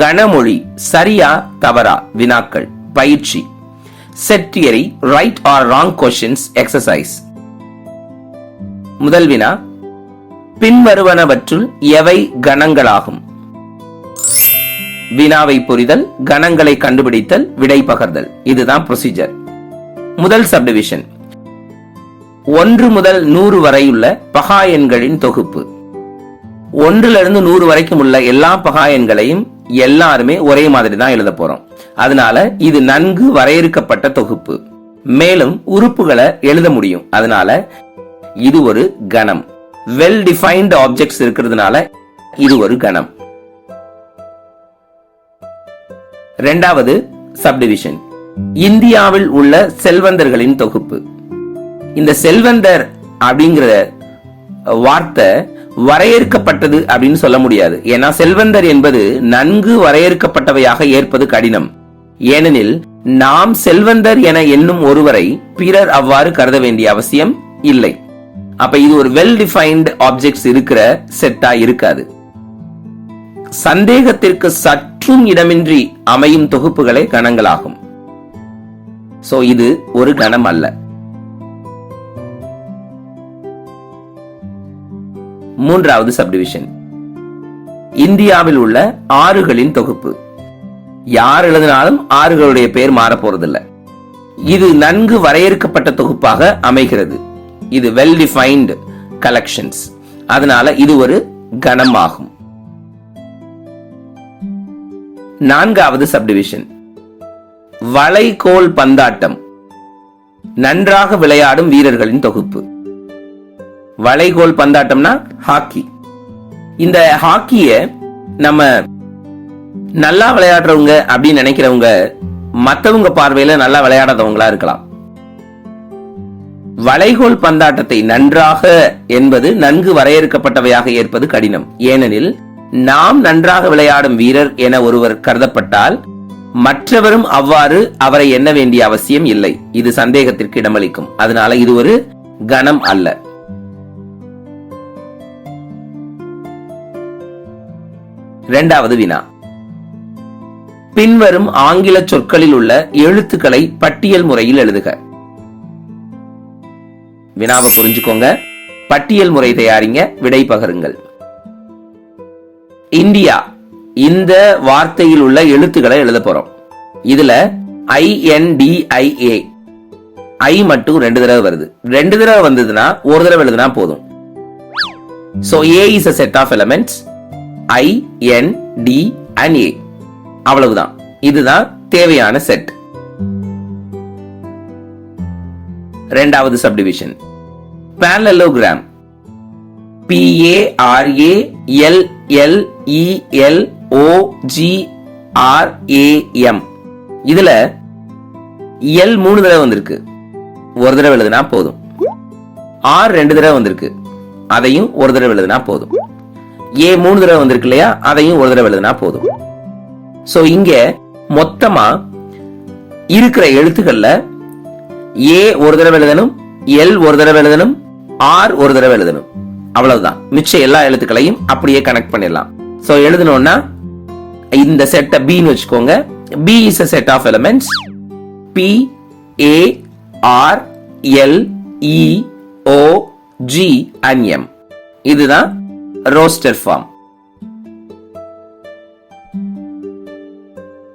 கனமொழி சரியா தவறா வினாக்கள் பயிற்சி. Set theory right or wrong questions exercise முதல் வினா பின்வருவனவற்றுள் எவை கணங்களாகும்? வினாவை புரிதல் கணங்களை கண்டுபிடித்தல் விடை பகர்தல். இதுதான் ப்ரொசீஜர் முதல் சப்டிவிஷன் ஒன்று முதல் நூறு வரையுள்ள பகா எண்களின் தொகுப்பு. ஒன்றிலிருந்து நூறு வரைக்கும் உள்ள எல்லா பகா எண்களையும் எல்லாருமே ஒரே மாதிரி தான் எழுத போறோம். அதனால இது நன்கு வரையறுக்கப்பட்ட தொகுப்பு. மேலும் உறுப்புகளை எழுத முடியும். அதனால இது ஒரு கணம். வெல் டிஃபைன்டு ஆப்ஜெக்ட்ஸ் இருக்கிறதுனால இது ஒரு கணம். ரெண்டாவது சப்டிவிஷன் இந்தியாவில் உள்ள செல்வந்தர்களின் தொகுப்பு. இந்த செல்வந்தர் அப்படிங்கிற வார்த்தை வரையறுக்கப்பட்டது அப்படின்னு சொல்ல முடியாது. ஏன்னா செல்வந்தர் என்பது நன்கு வரையறுக்கப்பட்டவையாக ஏற்பது கடினம். ஏனெனில் நாம் செல்வந்தர் என எண்ணும் ஒருவரை பிறர் அவ்வாறு கருத வேண்டிய அவசியம் இல்லை. அப்ப இது ஒரு வெல் டிஃபைன்டு ஆப்ஜெக்ட்ஸ் இருக்கிற செட்டா இருக்காது. சந்தேகத்திற்கு சற்றும் இடமின்றி அமையும் தொகுப்புகளே கணங்களாகும். சோ இது ஒரு கணம் அல்ல. மூன்றாவது சப்டிவிஷன் இந்தியாவில் உள்ள ஆறுகளின் தொகுப்பு. யார் எழுதினாலும் ஆறுகளுடைய பெயர் மாறப்போறதில்ல. இது நன்கு வரையறுக்கப்பட்ட தொகுப்பாக அமைகிறது. இது வெல் டிஃபைன்டு கலெக்ஷன்ஸ் அதனால இது ஒரு கணம் ஆகும் நான்காவது சப்டிவிஷன் வளைகோல் பந்தாட்டம். நன்றாக விளையாடும் வீரர்களின் தொகுப்பு. வளைகோல் பந்தாட்டம்னா ஹாக்கி. இந்த ஹாக்கிய நம்ம நல்லா விளையாடுறவங்க அப்படின்னு நினைக்கிறவங்க மற்றவங்க பார்வையில நல்லா விளையாடாதவங்களா இருக்கலாம். வளைகோல் பந்தாட்டத்தை நன்றாக என்பது நன்கு வரையறுக்கப்பட்டவையாக ஏற்பது கடினம். ஏனெனில் நாம் நன்றாக விளையாடும் வீரர் என ஒருவர் கருதப்பட்டால் மற்றவரும் அவ்வாறு அவரை எண்ண வேண்டிய அவசியம் இல்லை. இது சந்தேகத்திற்கு இடமளிக்கும். அதனால இது ஒரு கணம் அல்ல. இரண்டாவது வினா. பின்வரும் ஆங்கில சொற்களில் உள்ள எழுத்துக்களை பட்டியல் முறையில் எழுதுக. வினாவை புரிஞ்சுக்கோங்க. பட்டியல் முறை தயாரிங்க விடை பகருங்கள். இந்தியா இந்த வார்த்தையில் உள்ள எழுத்துக்களை எழுத போறோம். இதுல ஐ என் டி ஐ ஏ. ஐ மட்டும் ரெண்டு தடவை வருது. ரெண்டு தடவை வந்ததுன்னா ஒரு தடவை எழுதுனா போதும். So A is a set of elements I N T and A அவ்வளவுதான். இதுதான் தேவையான செட் ரெண்டாவது subdivision parallelogram. P A R A L L E L O G R A M இதுல எல் மூணு தடவை வந்திருக்கு. ஒரு தடவை எழுதுனா போதும். ஆர் ரெண்டு தடவை வந்திருக்கு. அதையும் ஒரு தடவை எழுதுனா போதும். ஏ மூணு தடவை வந்திருக்கு இல்லையா? அதையும் ஒரு தடவை எழுதுனா போதும். ஸோ இங்க மொத்தமா இருக்கிற எழுத்துக்கள்ல ஏ ஒரு தடவை எழுதணும் எல் ஒரு தடவை எழுதணும் ஆர் ஒரு தடவை எழுதணும். அவ்வளவுதான். மிச்ச எல்லா எழுத்துக்களையும் அப்படியே கனெக்ட் பண்ணிடலாம். ஸோ எழுதணும்னா இந்த செட்டை பின்னு வச்சுக்கோங்க. B is a set of elements B A R L E O G and M இதுதான் ரோஸ்டர் ஃபார்ம்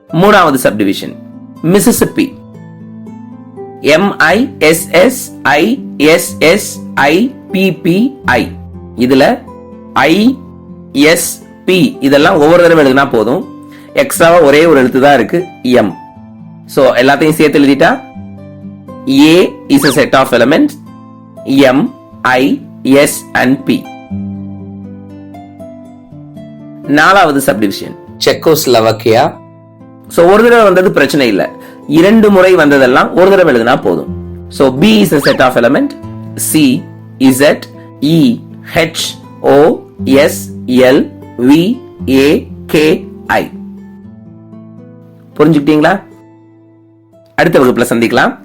மூணாவது subdivision Mississippi எம்ஐஎஸ்எஸ்ஐஎஸ்எஸ்ஐபிபிஐ S S I S S ஐ இதுல ஐ எஸ் பி இதெல்லாம் ஒவ்வொரு தடவை எழுதுனா போதும். எக்ஸ்ட்ராவா ஒரே ஒரு எழுத்து தான் இருக்கு எம் சோ எல்லாத்தையும் சேர்த்து எழுதிட்டா? A is a set of element M I S and P நாலாவது சப்டிவிஷன் செக்கோஸ்லவக்கியா? சோ ஒரு தடவை வந்தது பிரச்சனை இல்ல. இரண்டு முறை வந்ததெல்லாம் ஒரு தடவை எழுதினா போதும். So B is a set of element C Z E H O S L V A K I புரிஞ்சுக்கிட்டீங்களா? அடுத்த வகுப்புல சந்திக்கலாம்.